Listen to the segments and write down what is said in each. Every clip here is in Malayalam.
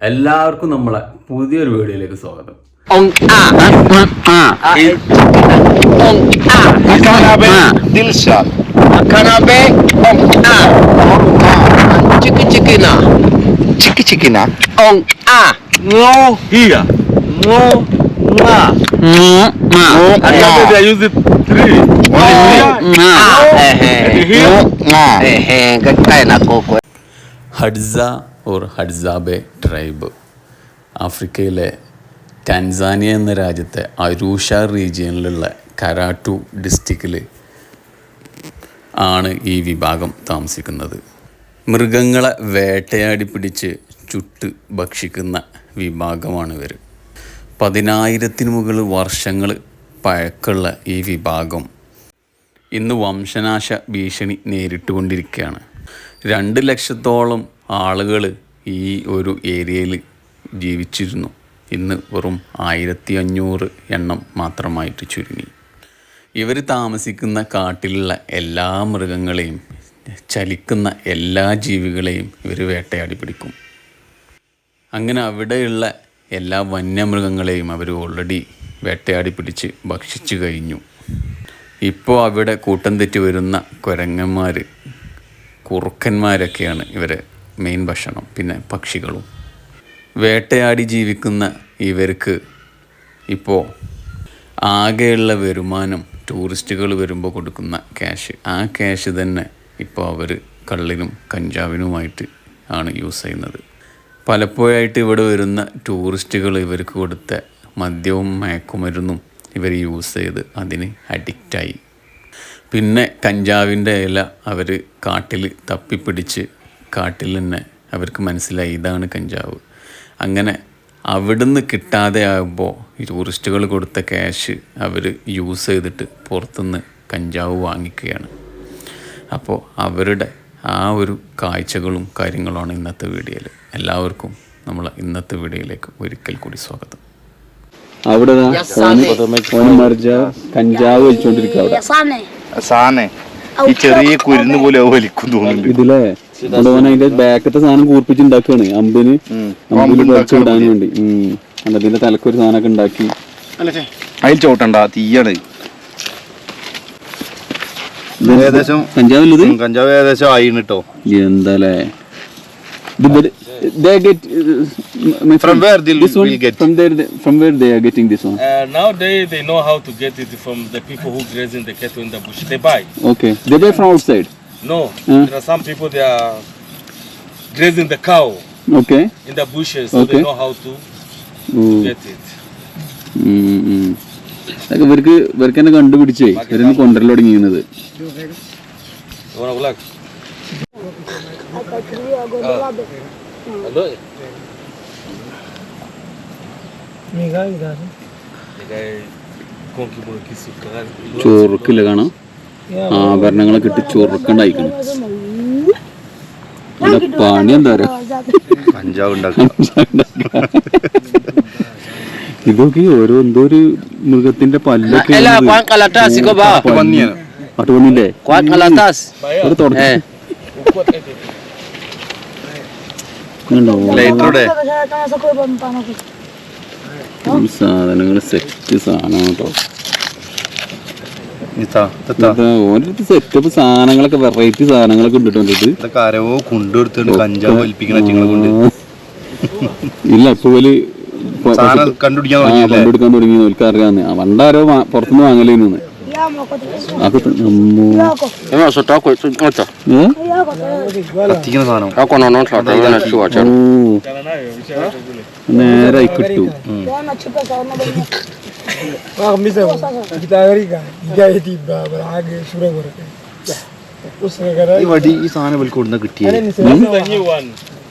എല്ലാവർക്കും നമ്മളെ പുതിയൊരു വീഡിയോയിലേക്ക് സ്വാഗതം ഹഡ്സ ഓർ ഹഡ്സാബെ ട്രൈബ്. ആഫ്രിക്കയിലെ ടാൻസാനിയ എന്ന രാജ്യത്തെ അരൂഷ റീജിയനിലുള്ള കരാട്ടു ഡിസ്ട്രിക്റ്റിൽ ആണ് ഈ വിഭാഗം താമസിക്കുന്നത്. മൃഗങ്ങളെ വേട്ടയാടി പിടിച്ച് ചുട്ട് ഭക്ഷിക്കുന്ന വിഭാഗമാണ് ഇവർ പതിനായിരത്തിന് മുകളിൽ വർഷങ്ങൾ പഴക്കുള്ള ഈ വിഭാഗം ഇന്ന് വംശനാശ ഭീഷണി നേരിട്ടുകൊണ്ടിരിക്കുകയാണ്. രണ്ട് ലക്ഷത്തോളം ആളുകൾ ഈ ഒരു ഏരിയയിൽ ജീവിച്ചിരുന്നു. ഇന്ന് വെറും ആയിരത്തി അഞ്ഞൂറ് എണ്ണം മാത്രമായിട്ട് ചുരുങ്ങി. ഇവർ താമസിക്കുന്ന കാട്ടിലുള്ള എല്ലാ മൃഗങ്ങളെയും ചലിക്കുന്ന എല്ലാ ജീവികളെയും ഇവർ വേട്ടയാടി പിടിക്കും. അങ്ങനെ അവിടെയുള്ള എല്ലാ വന്യമൃഗങ്ങളെയും അവർ ഓൾറെഡി വേട്ടയാടി പിടിച്ച് ഭക്ഷിച്ചു കഴിഞ്ഞു. ഇപ്പോൾ അവിടെ കൂട്ടം തെറ്റി വരുന്ന കുരങ്ങന്മാർ കുറുക്കന്മാരൊക്കെയാണ് ഇവരെ മെയിൻ ഭക്ഷണം പിന്നെ പക്ഷികളും. വേട്ടയാടി ജീവിക്കുന്ന ഇവർക്ക് ഇപ്പോൾ ആകെയുള്ള വരുമാനം ടൂറിസ്റ്റുകൾ വരുമ്പോൾ കൊടുക്കുന്ന ക്യാഷ് ആ ക്യാഷ് തന്നെ ഇപ്പോൾ അവർ കള്ളിനും കഞ്ചാവിനുമായിട്ട് ആണ് യൂസ് ചെയ്യുന്നത്. പലപ്പോഴായിട്ട് ഇവിടെ വരുന്ന ടൂറിസ്റ്റുകൾ ഇവർക്ക് കൊടുത്ത മദ്യവും മയക്കുമരുന്നും ഇവർ യൂസ് ചെയ്ത് അതിന് അഡിക്റ്റായി പിന്നെ കഞ്ചാവിന്റെ ഇല അവർ കാട്ടിൽ തപ്പിപ്പിടിച്ച് കാട്ടിൽ തന്നെ അവർക്ക് മനസ്സിലായി ഇതാണ് കഞ്ചാവ്. അങ്ങനെ അവിടുന്ന് കിട്ടാതെ ആകുമ്പോൾ ഈ ടൂറിസ്റ്റുകൾ കൊടുത്ത ക്യാഷ് അവർ യൂസ് ചെയ്തിട്ട് പുറത്തുനിന്ന് കഞ്ചാവ് വാങ്ങിക്കുകയാണ്. അപ്പോൾ അവരുടെ ആ ഒരു കാഴ്ചകളും കാര്യങ്ങളുമാണ് ഇന്നത്തെ വീഡിയോയിൽ. എല്ലാവർക്കും നമ്മൾ ഇന്നത്തെ വീഡിയോയിലേക്ക് ഒരിക്കൽ കൂടി സ്വാഗതം. അവിടെ മറിച്ച കഞ്ചാവ് വലിച്ചോണ്ടിരിക്കുക അവിടെ. ഈ ചെറിയ കുരുന്ന് പോലെ വലിക്കും തോന്നുന്നു ഇതിലെ ഓൻ അതിന്റെ ബാക്കത്തെ സാധനം കൂർപ്പിച്ച് ഉണ്ടാക്കുകയാണ് അമ്പിന് അമ്പിന് വലിച്ചു വിടാൻ വേണ്ടി ഉം അല്ല ഇതിന്റെ തലക്കൊരു സാധനമൊക്കെ ഉണ്ടാക്കി അതിൽ ചോട്ടണ്ട തീയാണ് ഏകദേശം കഞ്ചാവ് ഏകദേശം ആയിന് കേട്ടോ എന്താലേ ഇത് ഇവര്- they get, uh, my From friend, where they'll- this one, will get? From there, they- from where they are getting this one? Uh, nowadays they know how to get it from the people who grazing the cattle in the bush. They buy. Okay, they buy from outside. No, Mm. there are some people they are grazing the cow Okay. in the bushes, so Okay. they know how to ഉം, get it. ഇവർക്ക് ഇവർക്ക് തന്നെ കണ്ടുപിടിച്ചേ ഇവരൊന്ന് കൊണ്ടുവരൽ തുടങ്ങിയിരുന്നത്. ചൊറുക്കില്ല കാണാം ആഭരണങ്ങളൊക്കെ ഇട്ട് ചൊറുക്കണ്ടായിക്കണം. പിന്നെ പണി എന്താ പറയാ? ഇതൊക്കെ ഓരോ എന്തോ ഒരു മൃഗത്തിന്റെ പല്ലൊക്കെ ഒരു തുടക്കം കണ്ടോ? സാധനങ്ങൾ സെറ്റ് സാധനം കേട്ടോ ഇതാ ഇതാ ഇതാ ഓരോരുത്തർ സെറ്റപ്പ് സാധനങ്ങളൊക്കെ വെറൈറ്റി സാധനങ്ങളൊക്കെ ഇട്ടിട്ടുണ്ട് ഇതൊക്കെ ആരോ കൊണ്ടുകൊടുത്തോണ്ട് കഞ്ചാവ് കൊണ്ട്. ഇല്ല ഇപ്പൊ വലിയ കണ്ടുപിടിക്കാൻ തുടങ്ങി അറിയാന്ന് പണ്ടാരോ വാ- പുറത്തുനിന്ന് വാങ്ങലേന്ന് നേരായി കിട്ടു. ഈ വടി ഈ സാധനം കിട്ടിയത്.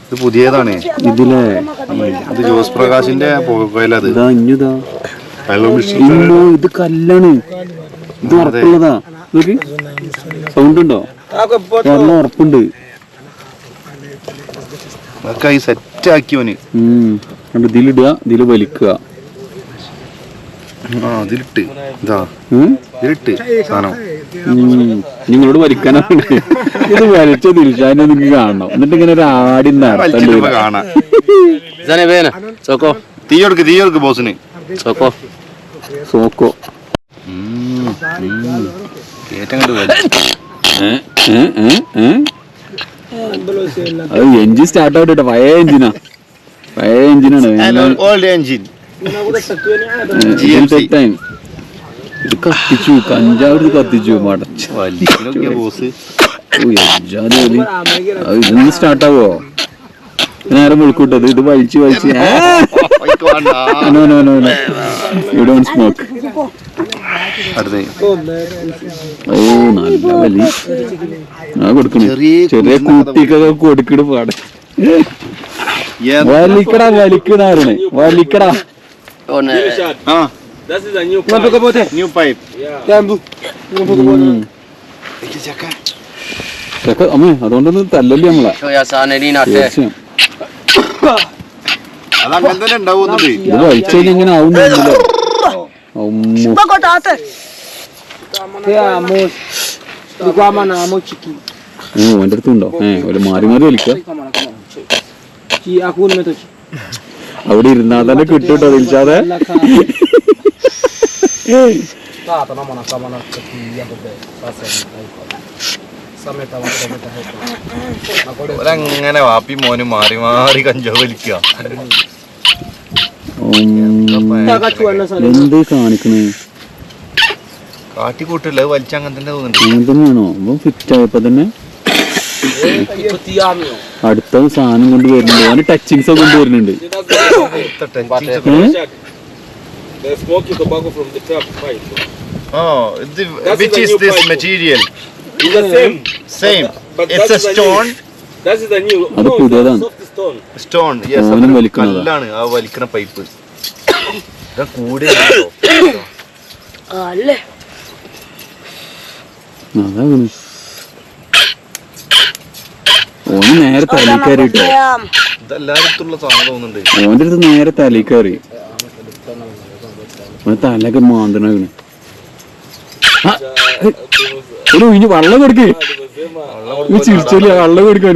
ഇത് പുതിയതാണ് ഇതിലെ ഇത് ജോസ് പ്രകാശിന്റെ പുകയിലത് ഇതാ കല്ലാണ് ഇത് ഉറപ്പുള്ളതാ നോക്ക് സൗണ്ട് ഉണ്ടോ നല്ല ഉറപ്പുണ്ട് അതൊക്കെ സെറ്റ് ആക്കിയോന് ഇതിലിടുക ഇതിൽ വലിക്കുക ആ അതിലിട്ട് ഇതാ. ഉം? ഇതിലിട്ട് സാധനം. നിങ്ങളോട് വലിക്കാനാണ് ഇത് വലിച്ച ദിൽഷാനെ നിങ്ങൾക്ക് കാണണം. എന്നിട്ട് ഇങ്ങനെ ഒരു ആടി നടത്തല്ലേ വലിച്ചിട്ട് കാണാം. Zane bene. Soko. തീ കൊടുക്ക് തീ കൊടുക്ക് ബോസിന്. സോക്കോ. സോക്കോ? അത് എഞ്ചിൻ സ്റ്റാർട്ട് ആവട്ടെ പഴയ എഞ്ചിനാ പഴയ എഞ്ചിനാണ് ഓൾഡ്. ടൈം ഇത് കത്തിച്ചു കഞ്ചാവ് ഇത് കത്തിച്ചു മടച്ച. വലിക്കലൊക്കെ ബോസ് ഇതൊന്ന് സ്റ്റാർട്ടാവോ നേരെ മുഴുക്കൂട്ടത് ഇത് വലിച്ച് വലിച്ച്. ബൈക്ക് വേണ്ട. No no no no you don't smoke അടുത്തേ. ഓ നല്ല വലി ആ കൊടുക്കണു. ചെറിയ കുട്ടിക്കൊക്കെ കൊടുക്കണ. പാടെ? വലിക്കടാ വലിക്കണാരണേ വലിക്കടാ. On ആ This is a new pipe. New pipe ഉം. ചെക്ക അമ്മേ അതുകൊണ്ടൊന്നും തല്ലല്ലേ നമ്മളെ? Show ya sana ni na te. തീർച്ചയായും. ഇത് വലിച്ചു കഴിഞ്ഞാൽ ഇങ്ങനെ ആവുന്നില്ല. അമ്മോ. അടുത്തുണ്ടോ? ഏ ഒരു മാറി മാറി വലിക്ക. അവിടെ ഇരുന്നാ തന്നെ കിട്ടൂട്ടോ കേട്ടോ ദിൽഷാദെ അങ്ങനെ വാപ്പി മോന് മാറി മാറി കഞ്ചാവ് വലിക്കുക ഉം. എന്ത് കാണിക്കണേ? കാട്ടിക്കൂട്ടില്ല? വലിച്ചങ്ങനെ വലിച്ച അങ്ങനെ തന്നെ തോന്നുന്നുണ്ട്. അങ്ങനെ തന്നെയാണോ? ഫിറ്റ് ആയപ്പോ തന്നെ? അടുത്ത സാധനം കൊണ്ട് വരുന്നുണ്ട്. അവന് ടച്ചിങ്സ് ഒക്കെ കൊണ്ട് വരുന്നുണ്ട്. ആ ഓന് നേരെ തോന്നുന്നുണ്ട്. ഓന്റെ അടുത്ത് നേരെ ഓന് തലയൊക്കെ മാന്തണാണ് ഒരു ഇനി വെള്ളം കൊടുക്ക് ചിരിച്ചില്ല വെള്ളം കൊടുക്കാൻ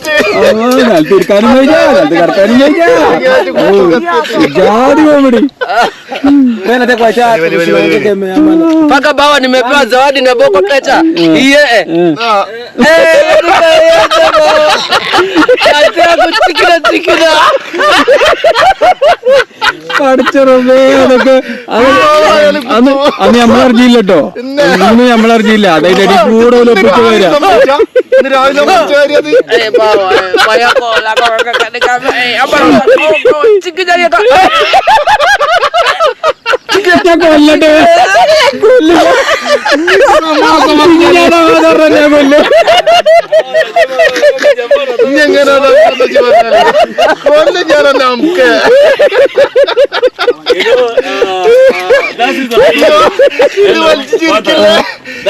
ഇരിക്കാനും കഴിച്ചാ നിലത്ത് കഴിച്ചാ ജാതി comedy mpaka bawa nimepewa zawadi na boko iye പഠിച്ചറേ അതൊക്കെ അത് അന്ന് അന്ന് നമ്മളറിഞ്ഞില്ല കേട്ടോ അന്ന് നമ്മളറിഞ്ഞില്ല അതായത് കൂടുതൽ ഒപ്പിച്ചു വരാം. ഇന്ന് രാവിലെ eh eh eh ഞാൻ കൊല്ലട്ടെ ഞാൻ കൊല്ലും. പറഞ്ഞാൽ? കൊല്ലം ഞാനല്ല നമുക്ക് uh, ഇത് വലിച്ച് ചിരിക്കല്ലേ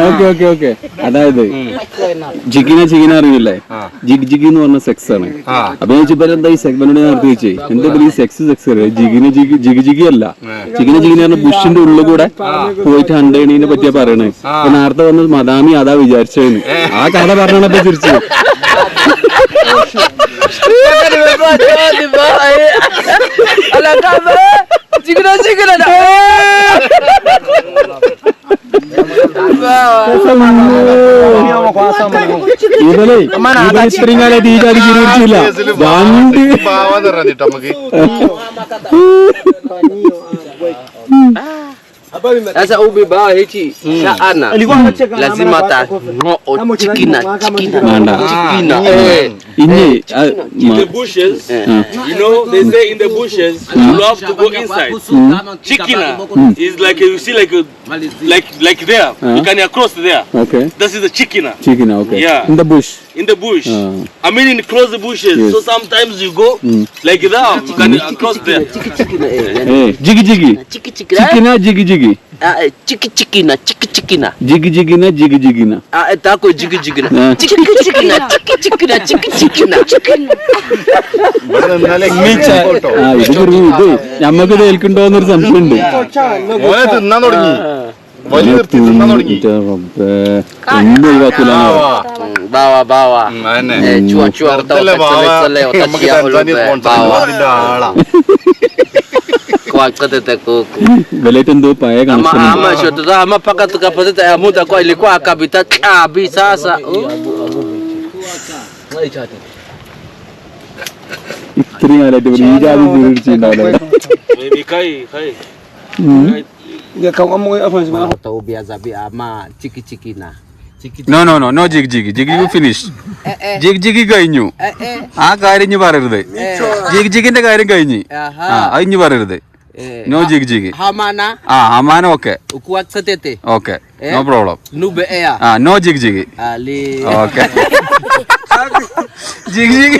ഓക്കെ ഓക്കെ ഓക്കെ അതായത് ജിഗിന ജിഗിന അറിയില്ലേ ജിഗ് ജിഗ് എന്ന് പറഞ്ഞ സെക്സ് ആണ്. അപ്പൊ ഞാൻ ചോദിച്ചപ്പോ എന്താ ഈ സെഗ്മെന്റ് നേരത്തെ വെച്ചേ? എന്താ ഈ സെക്സ് സെക്സ് അറിയാം? ജിഗിന ജിഗ് ജിഗ് ജിഗി അല്ല. ജിഗിന ജിഗിന പറഞ്ഞ ബുഷിന്റെ ഉള്ളിൽ കൂടെ പോയിട്ട് ഹണ്ടേണീനെ പറ്റിയാ പറയണേ. നേരത്തെ വന്നത് മദാമി അതാ വിചാരിച്ചു ആ കഥ പറഞ്ഞപ്പോ ചിരിച്ചു di bawah, di bawah, ala kama chikira chikira Cikgu bawa ഇവനെ ഇവൻ ഇത്രയും കാലം തീരാതി ചിരിച്ചില്ല കേസിൽ രണ്ട് പാവാന്ന് പറഞ്ഞിട്ട് നമുക്ക് Sasa ubi baba hichi saana hmm. lazima ta no o chikina chikina chikina ini the eh. you know they say in the bushes you hmm. have to go inside. Hmm. Chikina is like you see like a, like like there. You ah. can cross there. Okay. This is the chikina chikina okay. Yeah. In the bush. In the bush. Ah. I mean, in close the bushes. Yes. So sometimes you go like that. You can cross there. chiki chikina eh ഏ Jigi Jigi chiki chikina ചിക്കന Jigi Jigi ah eh, chiki chikina chiki chikina Jigi ജിഗിന Jigi ജിഗിന ah eh, tako jigi jigina Ah. chiki chikina chiki chikina chiki chikina ഇവിടെ നിന്നാലേ ഇങ്ങനെ കേട്ടോ. ആ ഇത് ഒരു ഇത് ഞമ്മക്ക് ഏൽക്കുണ്ടോ എന്നൊരു സംശയമുണ്ട് മോനെ തിന്നാൻ തുടങ്ങി Mm, eh kwa kuku ama tukapoteza muda kwa ilikuwa kabi sasa oh. ഇത്രയും കാലമായിട്ട് ഇവർ ഈ ജാതി ജീവിച്ചിട്ടുണ്ടാവില്ല Maybe kai, kai. utaubia zabi ama chiki chiki na. Chiki no no no no jig jig jig finish jig jig കഴിഞ്ഞു. ആ കാര്യം ഇഞ്ഞ് പറയരുത്. ജിഗ് ജിഗിന്റെ കാര്യം കഴിഞ്ഞ്. ആ അത് പറയരുത്. Eh. No jig jig hamana ആ ഹമാന ഓക്കെ. ഓക്കെ. നോ പ്രോബ്ലം ആ no jig jig ali okay jig jig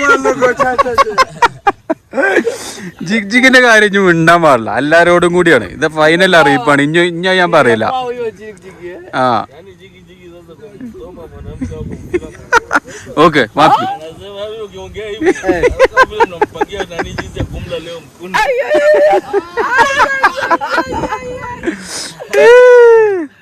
jig ജിഗിന്റെ കാര്യം ഇനി മിണ്ടാൻ പാടില്ല. എല്ലാരോടും കൂടിയാണ്. ഇത് ഫൈനൽ അറിയിപ്പാണ്. ഇനി ഇഞ്ഞ ഞാൻ പറയില്ല. ആ. ഓക്കെ മാപ്പി Anasema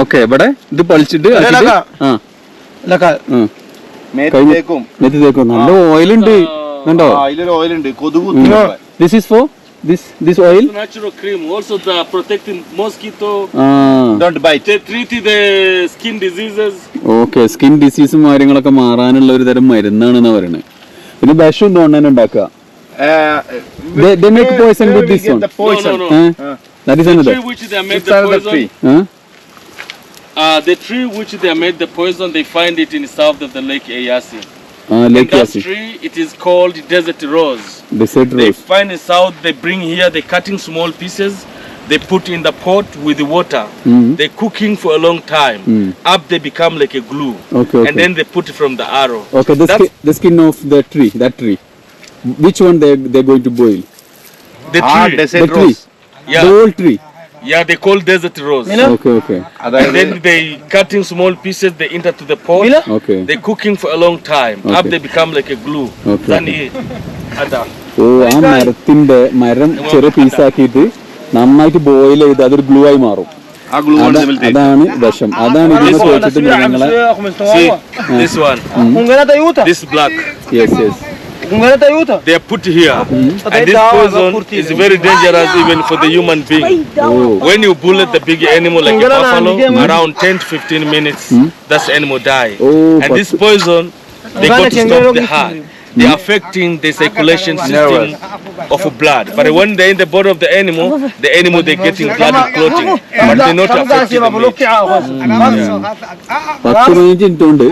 ഓക്കെ ഇവിടെ ഇത് പളിച്ചിട്ട് നല്ല ഓയിലുണ്ട്. കണ്ടോ? അതിലൊരു ഓയിൽ ഉണ്ട് കൊതുക്. This is for this this oil Natural cream, also the protecting mosquito. ah. Don't bite. They treat the skin diseases. Okay skin ഡിസീസും കാര്യങ്ങളൊക്കെ മാറാനുള്ള ഒരു തരം മരുന്നാണെന്ന് പറയുന്നത് പിന്നെ ബഷും തോണ്ണൻ ഉണ്ടാക്കുക Uh, They- they make where- poison where with we this get one. the poison? No, no, no. That is The another tree which they made It's the another poison. tree. Uh, the tree which they made the poison, they find it in the south of the lake Eyasi. ആ And lake that Eyasi tree, it is called desert rose. Decide They rose find in south, they bring here, they cutting small pieces, they put in the pot with the water. They cooking for a long time. Up they become like a glue. Okay, And okay. then they put it from the arrow. Okay, the, That's skin, the skin of the tree, that tree. Which one they they're going to boil? the Ah, tree. desert the tree. rose. Yeah. The whole tree. Yeah, they call desert rose. Okay, okay, And അതായത് then they cutting small pieces, they enter to the pot. okay. They cooking for a long time. Up Okay. they become like a glue. Okay, Then okay. he- Ada. ഓ ആ മരത്തിന്റെ മരം ചെറിയ പീസാക്കിയിട്ട് നന്നായിട്ട് ബോയിൽ ചെയ്ത് അതൊരു ഗ്ലൂ ആയി മാറും ആ ഗ്ലൂ അത- അതാണ് വിഷം അതാണ് ഇതിനെ കുറിച്ചിട്ട് മൃഗങ്ങളെ See, this one, Ungana tayuta. this black. Yes yes Ungana tayuta. They are put here. And this poison is very dangerous even for the human being. Oh When you bullet the big animal like a buffalo, around 10 to 15 minutes, that's animal die. Oh, and but- this poison, they got to stop the heart. They affecting the circulation system of blood. But when they're in the body of the animal, the animal they're getting blood clotting, but they're not affecting the meat. പത്ത് പതിനഞ്ച് മിനിറ്റ് കൊണ്ട്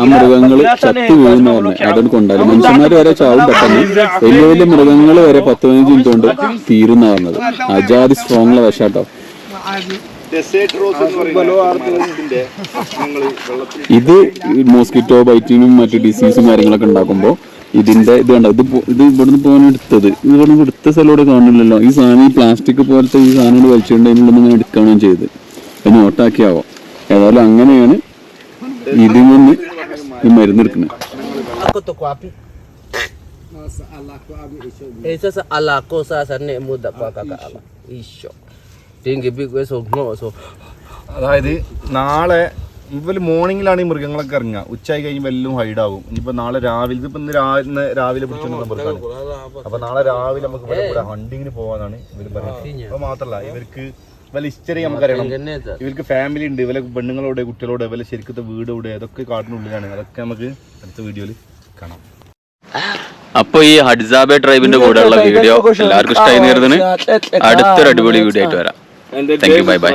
ആ മൃഗങ്ങൾ ചത്തു വീഴുന്ന പറഞ്ഞു. അതൊന്നും കൊണ്ടാലും മനുഷ്യന്മാർ വരെ ചാവും പെട്ടെന്ന്. വലിയ വലിയ മൃഗങ്ങൾ വരെ പത്ത് പതിനഞ്ച് മിനിറ്റ് കൊണ്ട് തീരുന്ന പറഞ്ഞത് അജാതി സ്ട്രോങ് വിഷാട്ടോ ഡെസേർട്ട് റോസ് എന്ന് പറയുന്നത് ഞങ്ങൾ വെള്ളത്തിൽ ഇത് മോസ്കിറ്റോ ബൈറ്റിനും മറ്റു ഡിസീസും കാര്യങ്ങളൊക്കെ ഉണ്ടാക്കുമ്പോൾ ഇതിന്റെ ഇത് കണ്ടോ? ഇത് ഇത് ഇവിടുന്ന് പോകാൻ എടുത്തത്. ഇത് ഇവിടുന്ന് എടുത്ത സ്ഥലം ഇവിടെ കാണില്ലല്ലോ ഈ സാധനം ഈ പ്ലാസ്റ്റിക് പോലത്തെ ഈ സാധനം ഇവിടെ വലിച്ചുകൊണ്ട് അതിനുള്ളിൽ ഇങ്ങനെ എടുക്കുകയാണ് ചെയ്ത് അതിന് നോട്ടാക്കിയാവോ ഏതായാലും അങ്ങനെയാണ് ഇതിൽ നിന്ന് ഈ മരുന്ന് എടുക്കുന്നത്. Ne muda kaka. Isho. Tingi so so. അതായത് നാളെ ഇവർ മോർണിംഗിലാണ് ഈ മൃഗങ്ങളൊക്കെ ഇറങ്ങുക. ഉച്ചയായി കഴിയുമ്പോൾ എല്ലാം ഹൈഡ് ആകും ഇനിയിപ്പോ നാളെ രാവിലെ ഇതിപ്പോ ഇന്ന് രാ- ഇന്ന് രാവിലെ പിടിച്ചോണ്ട് മൃഗമാണ് അപ്പൊ നാളെ രാവിലെ നമുക്ക് ഇവിടെ കൂടെ ഹണ്ടിങ്ങിന് പോവാന്നാണ് ഇവർ പറയുന്നത്. അപ്പൊ മാത്രല്ല ഇവർക്ക് വല്ല ഹിസ്റ്ററി നമുക്കറിയണം. ഇവർക്ക് ഫാമിലി ഉണ്ട്. ഇവരെ പെണ്ണുങ്ങളോടെ കുട്ടികളോടെ വല്ല ശരിക്കത്തെ വീട് ഇവിടെ അതൊക്കെ കാട്ടിനുള്ളിലാണ്. അതൊക്കെ നമുക്ക് അടുത്ത വീഡിയോയിൽ കാണാം. അപ്പൊ ഈ ഹഡ്സാബെ ട്രൈബിന്റെ കൂടെയുള്ള വീഡിയോ എല്ലാവർക്കും ഇഷ്ടമായി നേരുന്നതിന് അടുത്തൊരു അടിപൊളി വീഡിയോ ആയിട്ട് വരാം. Thank you by you,